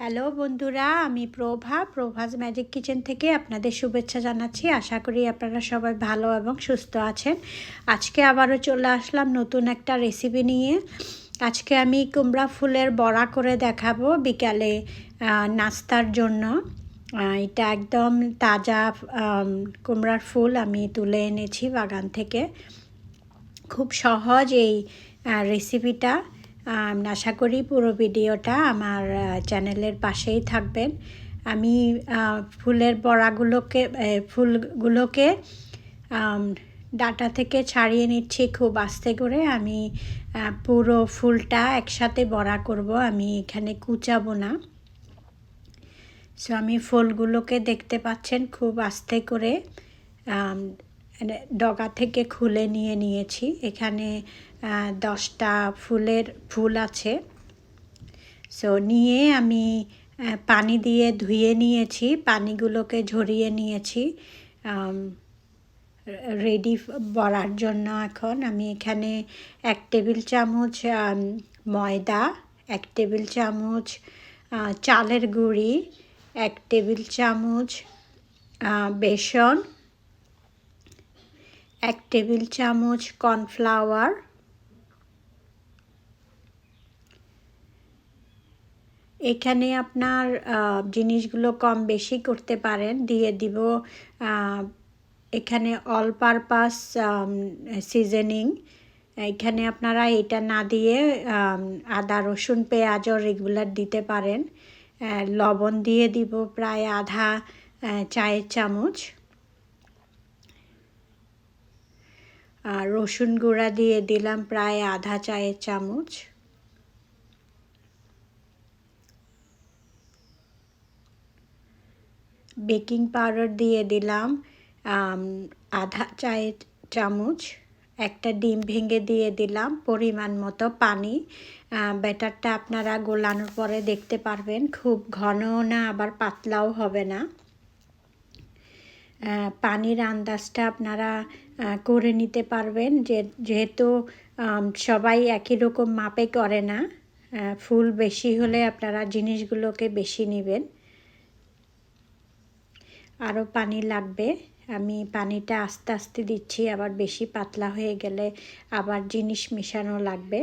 Hello বন্ধুরা, আমি প্রভা প্রভাজ magic kitchen থেকে আপনাদের শুভেচ্ছা জানাচ্ছি। আশা করি আপনারা সবাই ভালো এবং সুস্থ আছেন। আজকে আবারও চলে আসলাম নতুন একটা রেসিপি নিয়ে। আজকে আমি কুমড়া ফুলের বড়া করে দেখাবো বিকালে নাস্তার জন্য। এটা একদম তাজা কুমড়ার ফুল আমি তুলে এনেছি বাগান থেকে। খুব সহজ এই রেসিপিটা আশা করি পুরো ভিডিওটা আমার চ্যানেলের পাশেই থাকবেন। আমি ফুলের বড়াগুলোকে ফুলগুলোকে ডাটা থেকে ছাড়িয়ে নিচ্ছি খুব আস্তে করে। আমি পুরো ফুলটা একসাথে বড়া করব, আমি এখানে কুচাবো না। সো, আমি ফুলগুলোকে দেখতে পাচ্ছেন খুব আস্তে করে। ডগা থেকে খুলে নিয়ে নিয়েছি। এখানে দশটা ফুলের ফুল আছে। সো নিয়ে আমি পানি দিয়ে ধুয়ে নিয়েছি, পানিগুলোকে ঝরিয়ে নিয়েছি। রেডি বড়ার জন্য এখন আমি এখানে এক টেবিল চামচ ময়দা, এক টেবিল চামচ চালের গুঁড়ি, এক টেবিল চামচ বেসন এক টেবিল চামচ কর্নফ্লাওয়ার, এখানে আপনার জিনিসগুলো কম বেশি করতে পারেন, দিয়ে দিব এখানে অল পারপাস সিজনিং, এখানে আপনারা এটা না দিয়ে আদা, রসুন পেঁয়াজও রেগুলার দিতে পারেন লবণ দিয়ে দিব প্রায় আধা চায়ের চামচ। আর রসুন গুঁড়া দিয়ে দিলাম প্রায় আধা চায়ের চামচ। বেকিং পাউডার দিয়ে দিলাম আধা চায়ের চামচ। একটা ডিম ভেঙে দিয়ে দিলাম পরিমাণ মতো পানি। ব্যাটারটা আপনারা গোলানোর পরে দেখতে পারবেন, খুব ঘন না, আবার পাতলাও হবে না। পানির আন্দাজটা আপনারা করে নিতে পারবেন। যে, যেহেতু সবাই একই রকম মাপে করে না ফুল বেশি হলে আপনারা জিনিসগুলোকে বেশি নেবেন। আরও পানি লাগবে। আমি পানিটা আস্তে আস্তে দিচ্ছি, আবার বেশি পাতলা হয়ে গেলে আবার জিনিস মেশানো লাগবে।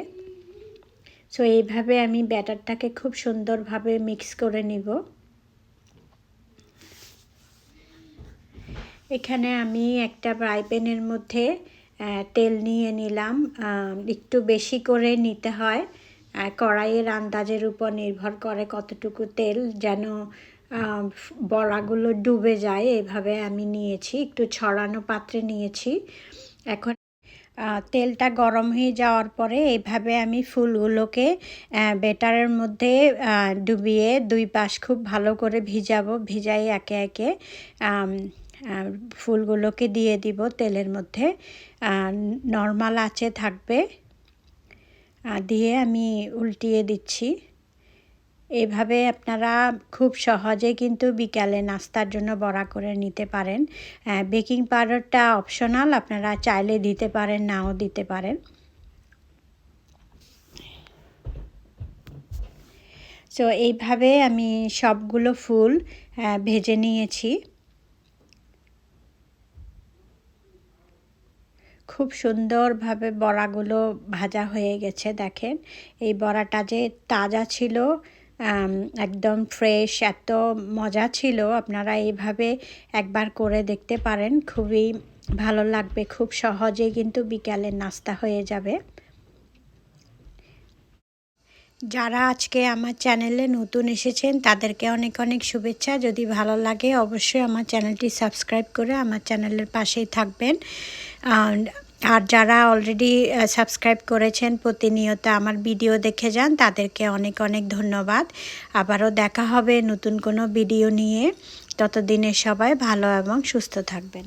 সো এইভাবে আমি ব্যাটারটাকে খুব সুন্দরভাবে মিক্স করে নিব। এখানে আমি একটা ফ্রাই প্যানের মধ্যে তেল নিয়ে নিলাম। একটু বেশি করে নিতে হয়। কড়াইয়ের আন্দাজের উপর নির্ভর করে কতটুকু তেল যেন বড়াগুলো ডুবে যায়। এভাবে আমি নিয়েছি। একটু ছড়ানো পাত্রে নিয়েছি। এখন তেলটা গরম হয়ে যাওয়ার পরে এইভাবে আমি ফুলগুলোকে বেটারের মধ্যে ডুবিয়ে দুই পাশ খুব ভালো করে ভিজাবো। ভিজাই একে একে ফুলগুলোকে দিয়ে দিব তেলের মধ্যে। নর্মাল আছে থাকবে। দিয়ে আমি উল্টিয়ে দিচ্ছি। এভাবে আপনারা খুব সহজে কিন্তু বিকালে নাস্তার জন্য বড়া করে নিতে পারেন। বেকিং পাউডারটা অপশনাল আপনারা চাইলে দিতে পারেন, নাও দিতে পারেন। সো এইভাবে আমি সবগুলো ফুল ভেজে নিয়েছি। খুব সুন্দরভাবে বড়াগুলো ভাজা হয়ে গেছে, দেখেন। এই বড়াটা যে তাজা ছিল একদম ফ্রেশ এত মজা ছিল। আপনারা এইভাবে একবার করে দেখতে পারেন। খুবই ভালো লাগবে, খুব সহজেই কিন্তু বিকালের নাস্তা হয়ে যাবে। যারা আজকে আমার চ্যানেলে নতুন এসেছেন, তাদেরকে অনেক অনেক শুভেচ্ছা। যদি ভালো লাগে, অবশ্যই আমার চ্যানেলটি সাবস্ক্রাইব করে আমার চ্যানেলের পাশেই থাকবেন। আর যারা অলরেডি সাবস্ক্রাইব করেছেন প্রতিনিয়ত আমার ভিডিও দেখে যান, তাদেরকে অনেক অনেক ধন্যবাদ। আবারও দেখা হবে নতুন কোনো ভিডিও নিয়ে। ততদিনে সবাই ভালো এবং সুস্থ থাকবেন।